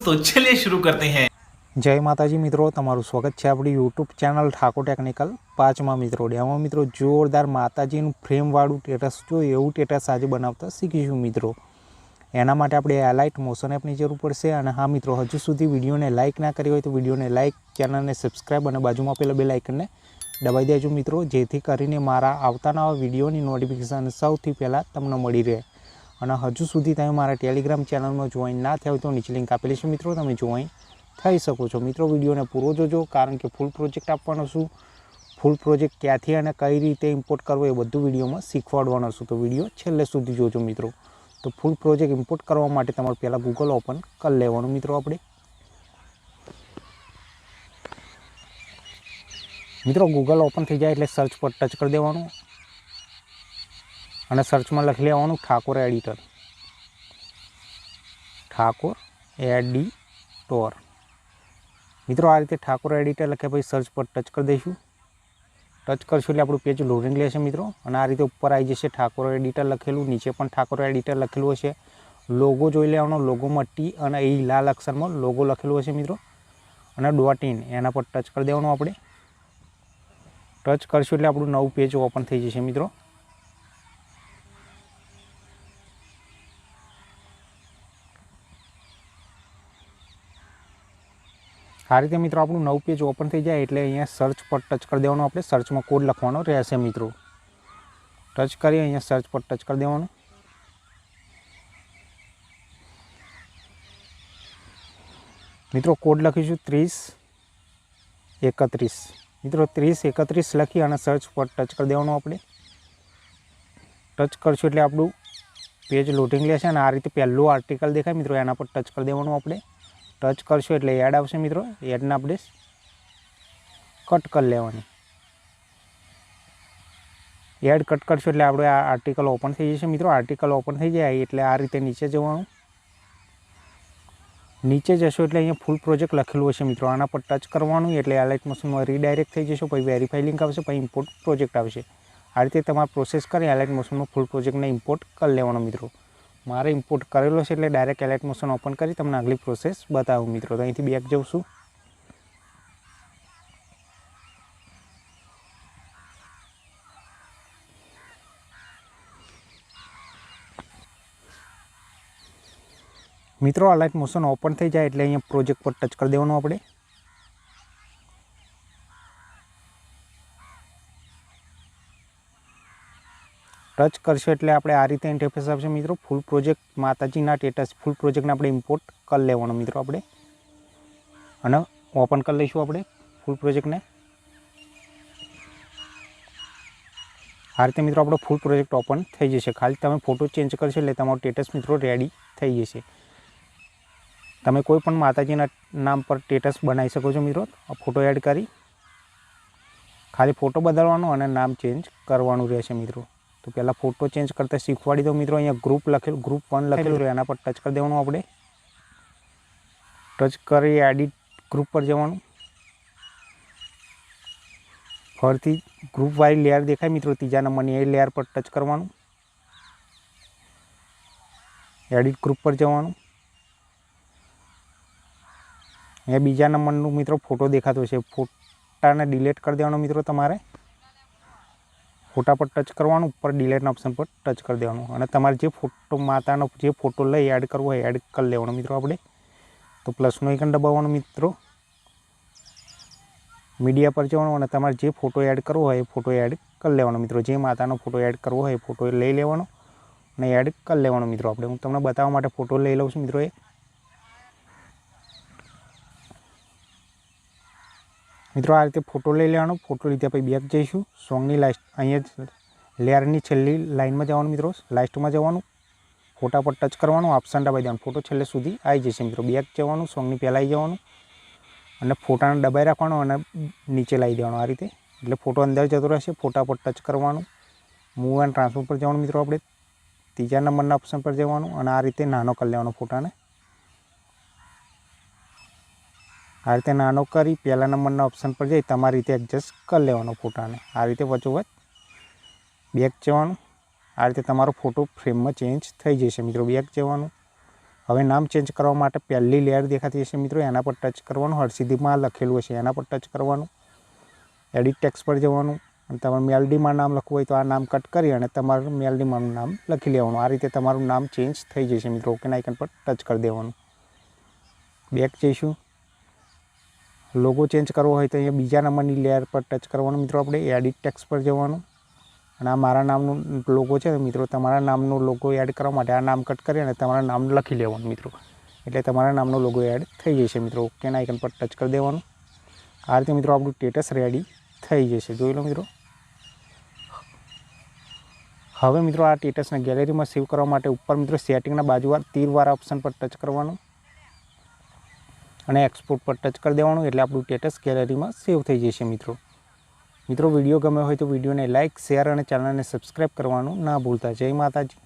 तो चलिए शुरू करते हैं જય માતાજી મિત્રો તમારું સ્વાગત છે આપણી યુટ્યુબ ચેનલ ઠાકોર ટેકનિકલ પાંચમાં મિત્રો ડેમાં મિત્રો જોરદાર માતાજીનું ફ્રેમવાળું ટેટસ જો એવું ટેટસ આજે બનાવતા શીખીશું મિત્રો એના માટે આપણે એલાઇટ મોશન એપની જરૂર પડશે અને હા મિત્રો હજુ સુધી વિડીયોને લાઇક ના કરી હોય તો વિડીયોને લાઇક ચેનલને સબસ્ક્રાઈબ અને બાજુમાં આપેલા બે લાઇકનને દબાઈ દેજો મિત્રો, જેથી કરીને મારા આવતા વિડીયોની નોટિફિકેશન સૌથી પહેલાં તમને મળી રહે. અને હજુ સુધી તમે મારા ટેલિગ્રામ ચેનલમાં જોઈન ના થયા હોય તો નીચે લિંક આપેલી છે મિત્રો, તમે જોઈન થઈ શકો છો. મિત્રો, વિડીયોને પૂરો જોજો, કારણ કે ફૂલ પ્રોજેક્ટ આપવાનો છું. ફૂલ પ્રોજેક્ટ ક્યાંથી અને કઈ રીતે ઇમ્પોર્ટ કરવો એ બધું વિડીયોમાં શીખવાડવાનો છું. તો વીડિયો છેલ્લે સુધી જોજો મિત્રો. તો ફૂલ પ્રોજેક્ટ ઇમ્પોર્ટ કરવા માટે તમારે પહેલાં ગૂગલ ઓપન કરી લેવાનું. મિત્રો, આપણે મિત્રો ગૂગલ ઓપન થઈ જાય એટલે સર્ચ પર ટચ કરી દેવાનું. અને સર્ચમાં લખી લેવાનું ઠાકોર એડિટર ઠાકોર એડિટોર મિત્રો, આ રીતે ઠાકોર એડિટર લખે પછી સર્ચ પર ટચ કરી દઈશું. ટચ કરશું એટલે આપણું પેજ લોડિંગ લેશે મિત્રો. અને આ રીતે ઉપર આવી જશે ઠાકોર એડિટર લખેલું. નીચે પણ ઠાકોર એડિટર લખેલું હશે. લોગો જોઈ લેવાનો. લોગોમાં ટી અને એ લાલ અક્ષરમાં લોગો લખેલું હશે મિત્રો. અને ડોટ ઇન એના પર ટચ કરી દેવાનું આપણે. ટચ કરશું એટલે આપણું નવું પેજ ઓપન થઈ જશે મિત્રો. આ રીતે મિત્રો આપણું નવું પેજ ઓપન થઈ જાય એટલે અહીંયા સર્ચ પર ટચ કરી દેવાનું. આપણે સર્ચમાં કોડ લખવાનો રહેશે મિત્રો. ટચ કરી અહીંયા સર્ચ પર ટચ કરી દેવાનું. મિત્રો કોડ લખીશું ત્રીસ એકત્રીસ. મિત્રો ત્રીસ, એકત્રીસ લખી અને સર્ચ પર ટચ કરી દેવાનું આપણે. ટચ કરશું એટલે આપણું પેજ લોડિંગ લેશે અને આ રીતે પહેલું આર્ટિકલ દેખાય મિત્રો, એના પર ટચ કરી દેવાનું આપણે. ટચ કરશો એટલે એડ આવશે મિત્રો એડને આપણે કટ કરી લેવાની. એડ કટ કરશો એટલે આપણે આ આર્ટિકલ ઓપન થઈ જશે મિત્રો આર્ટિકલ ઓપન થઈ જાય એટલે આ રીતે નીચે જવાનું. નીચે જશો એટલે અહીંયા ફૂલ પ્રોજેક્ટ લખેલું હશે મિત્રો. આના પર ટચ કરવાનું એટલે એલાઇટ મશીનમાં રીડાયરેક્ટ થઈ જશો, પછી વેરીફાઈ લિંક આવશે, પછી ઇમ્પોર્ટ પ્રોજેક્ટ આવશે. આ રીતે તમારે પ્રોસેસ કરી એલાઇટ મશીનમાં ફૂલ પ્રોજેક્ટને ઇમ્પોર્ટ કરી લેવાનો મિત્રો. મારે ઇમ્પોર્ટ કરેલો છે એટલે ડાયરેક્ટ એલાઇટ મોશન ઓપન કરી તમને આગલી પ્રોસેસ બતાવું મિત્રો. તો અહીંથી બેક જઉં છું. મિત્રો અલાઇટ મોશન ઓપન થઈ જાય એટલે અહીંયા પ્રોજેક્ટ પર ટચ કરી દેવાનું આપણે. ટચ કરશું એટલે આપણે આ રીતે ઇન્ટરફેસ આપશે મિત્રો. ફૂલ પ્રોજેક્ટ માતાજીના સ્ટેટસ ફૂલ પ્રોજેક્ટને આપણે ઇમ્પોર્ટ કરી લેવાનો મિત્રો આપણે. અને ઓપન કરી લઈશું આપણે ફૂલ પ્રોજેક્ટને આ રીતે મિત્રો આપણો ફૂલ પ્રોજેક્ટ ઓપન થઈ જશે. ખાલી તમે ફોટો ચેન્જ કરશો એટલે તમારો સ્ટેટસ મિત્રો રેડી થઈ જશે. તમે કોઈ પણ માતાજીના નામ પર સ્ટેટસ બનાવી શકો છો મિત્રો. ફોટો એડ કરી. ખાલી ફોટો બદલવાનો અને નામ ચેન્જ કરવાનું રહેશે મિત્રો. તો પહેલાં ફોટો ચેન્જ કરતાં શીખવાડી દો મિત્રો. અહીંયા ગ્રુપ લખેલું ગ્રુપ વન લખેલું રહે એના પર ટચ કરી દેવાનું આપણે. ટચ કરી એડિટ ગ્રુપ પર જવાનું. ફરીથી ગ્રુપ વાળી લેયર દેખાય મિત્રો. ત્રીજા નંબરની એ લેયર પર ટચ કરવાનું. એડિટ ગ્રુપ પર જવાનું. અહીંયા બીજા નંબરનું મિત્રો ફોટો દેખાતો છે. ફોટાને ડિલેટ કરી દેવાનો મિત્રો તમારે. ફોટા પર ટચ કરવાનું, ઉપર ડિલેટના ઓપ્શન પર ટચ કરી દેવાનું. અને તમારે જે ફોટો, માતાનો જે ફોટો લઈ એડ કરવો હોય એડ કરી લેવાનો મિત્રો આપણે. તો પ્લસનો આઇકન દબાવવાનો મિત્રો. મીડિયા પર જવાનું અને તમારે જે ફોટો એડ કરવો હોય, એ ફોટો એડ કરી લેવાનો મિત્રો. જે માતાનો ફોટો એડ કરવો હોય, એ ફોટો લઈ લેવાનો અને એડ કરી લેવાનો મિત્રો આપણે. હું તમને બતાવવા માટે ફોટો લઈ લઉં છું મિત્રો એ. મિત્રો, આ રીતે ફોટો લઈ લેવાનો. ફોટો લીધા પછી બેક જઈશું. સોંગની લાસ્ટ અહીંયા લેયરની છેલ્લી લાઇનમાં જવાનું મિત્રો. લાસ્ટમાં જવાનું. ફોટા પર ટચ કરવાનું ઓપ્શન દબાઈ દેવાનું. ફોટો છેલ્લે સુધી આવી જશે મિત્રો. બેક જવાનું સોંગની પહેલાં આવી જવાનું. અને ફોટાને દબાઈ રાખવાનો અને નીચે લાવી દેવાનો આ રીતે. એટલે ફોટો અંદર જતો રહેશે ફોટા પર ટચ કરવાનું. મૂવ એન્ડ ટ્રાન્સફર પર જવાનું મિત્રો આપણે. ત્રીજા નંબરના ઓપ્શન પર જવાનું અને આ રીતે નાનો કરી લેવાનો ફોટાને આ રીતે નાનો કરી, પહેલા નંબરના ઓપ્શન પર જઈ, તમારી રીતે એડજસ્ટ કરી લેવાનો ફોટાને. આ રીતે વચોવચ બેક જવાનું. આ રીતે તમારો ફોટો ફ્રેમમાં ચેન્જ થઈ જશે મિત્રો બેક જવાનું. હવે નામ ચેન્જ કરવા માટે પહેલી લેયર દેખાતી હશે મિત્રો, એના પર ટચ કરવાનું. હરસિદ્ધિમાં લખેલું હશે, એના પર ટચ કરવાનું. એડિટ ટેક્સ પર જવાનું. અને તમારે મેલડીમાં નામ લખવું હોય તો આ નામ કટ કરી અને તમારું મેલડીમાંનું નામ લખી લેવાનું. આ રીતે તમારું નામ ચેન્જ થઈ જશે મિત્રો ઓકે આઇકન પર ટચ કરી દેવાનું. બેક જઈશું. લોગો ચેન્જ કરવો હોય તો અહીંયા બીજા નંબરની લેયર પર ટચ કરવાનું. મિત્રો, આપણે એડિટ ટેક્સ પર જવાનું. અને આ મારા નામનું લોગો છે. મિત્રો, તમારા નામનો લોગો એડ કરવા માટે આ નામ કટ કરી અને તમારા નામ લખી લેવાનું, મિત્રો. એટલે તમારા નામનો લોગો એડ થઈ જશે, મિત્રો. ઓકેના આઇકન પર ટચ કરી દેવાનું. આ રીતે, મિત્રો, આપણું સ્ટેટસ રેડી થઈ જશે. જોઈ લો, મિત્રો. હવે, મિત્રો, આ સ્ટેટસને ગેલેરીમાં સેવ કરવા માટે ઉપર, મિત્રો સેટિંગના બાજુવાર તીરવાળા ઓપ્શન પર ટચ કરવાનું. અને એક્સપોર્ટ પર ટચ કરી દેવાનું એટલે આપણું સ્ટેટસ ગેલેરીમાં સેવ થઈ જશે મિત્રો. મિત્રો વીડિયો ગમ્યો હોય તો વિડીયોને લાઇક શેર અને ચેનલને સબસ્ક્રાઈબ કરવાનું ના ભૂલતા. જય માતાજી.